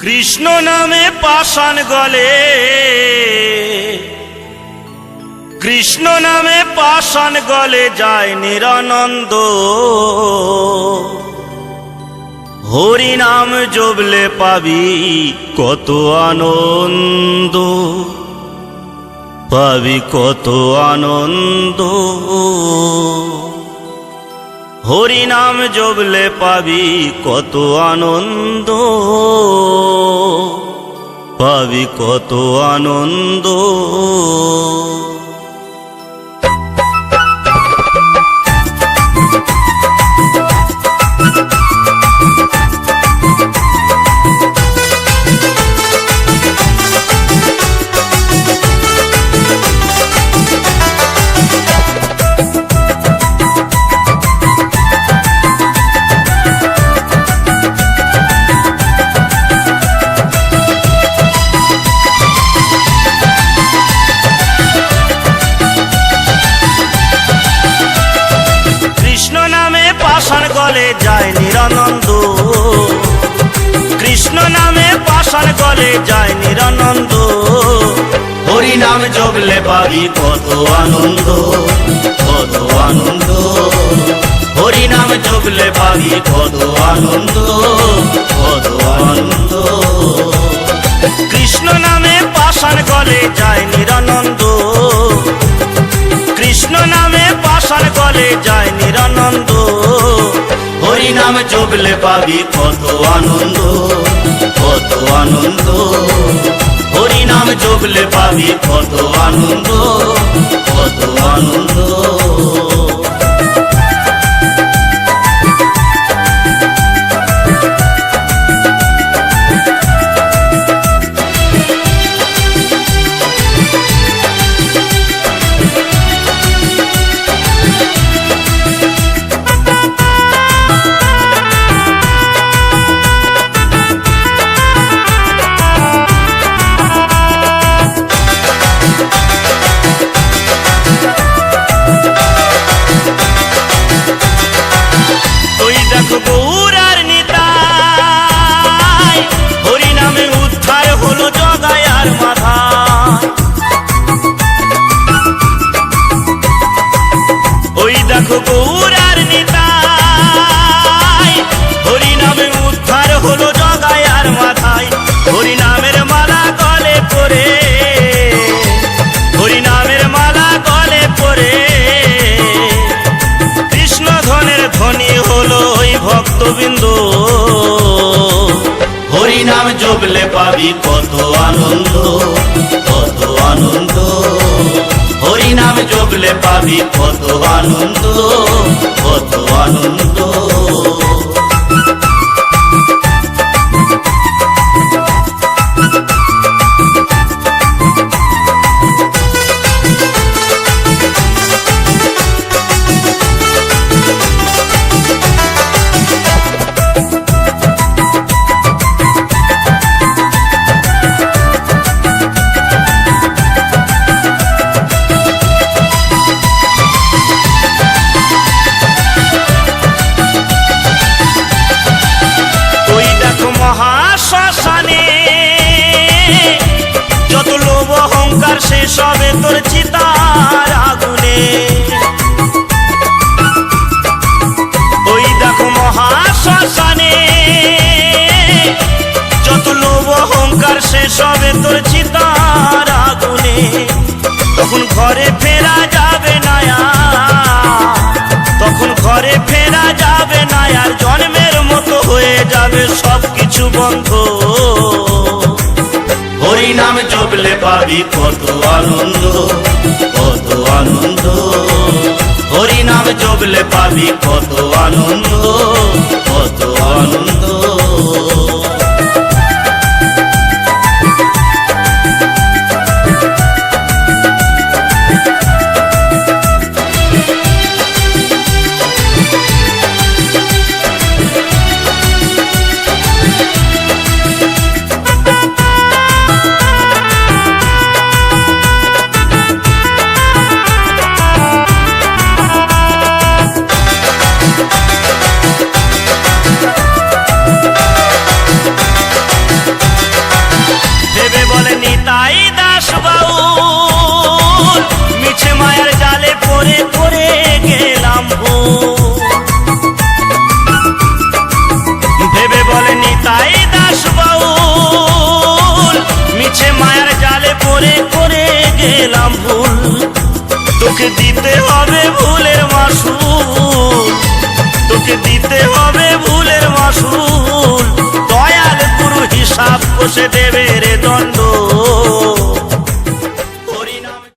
কৃষ্ণ নামে পাষাণ গলে। কৃষ্ণ নামে পাষাণ গলে যায় নিরানন্দ। হরি নাম জবলে পাবি কত আনন্দ। পাবি কত আনন্দ। হরি নাম জবলে পাবি কত আনন্দ। পাবি কত আনন্দ। নাম জগলে পাবি কত আনন্দ কত আনন্দ। হরি নাম জগলে পাবি কত আনন্দ কত আনন্দ। কৃষ্ণ নামে পাষাণ গলে যায় নিরানন্দ। কৃষ্ণ নামে পাষাণ গলে যায় নিরানন্দ। হরি নাম জগলে পাবি কত আনন্দ। জগলে পাবি কত আনন্দ কত আনন্দ। দেখো গৌরার নিতাই। হরিনামে উদ্ধার হলো মাথায়। হরি নামের মালা গলে পরে। হরি নামের মালা গলে পরে। কৃষ্ণ ধনের ধ্বনি হলো ওই ভক্তবৃন্দ। হরি জপলে পাবি কত আনন্দ কত আনন্দ। হরি নাম যোগলে পাবি কত আনন্দ কত আনন্দ। সবে তোর চিতার আগুনে। ওই দেখো মহাশ্মশানে, যত লোভ অহংকার সে সবে তোর চিতার আগুনে। তখন ঘরে ফেরা যাবে না তখন ঘরে ফেরা যাবে না আর জন্মের মতো হয়ে যাবে সব কিছু বন্ধ। পাবি কত আনন্দ কত আনন্দ। হরি নাম জপলে পাবি কত আনন্দ কত আনন্দ। তোকে দিতে হবে ভুলের মাসুল। তোকে দিতে হবে ভুলের মাসুল। দয়াল গুরু হিসাব কষে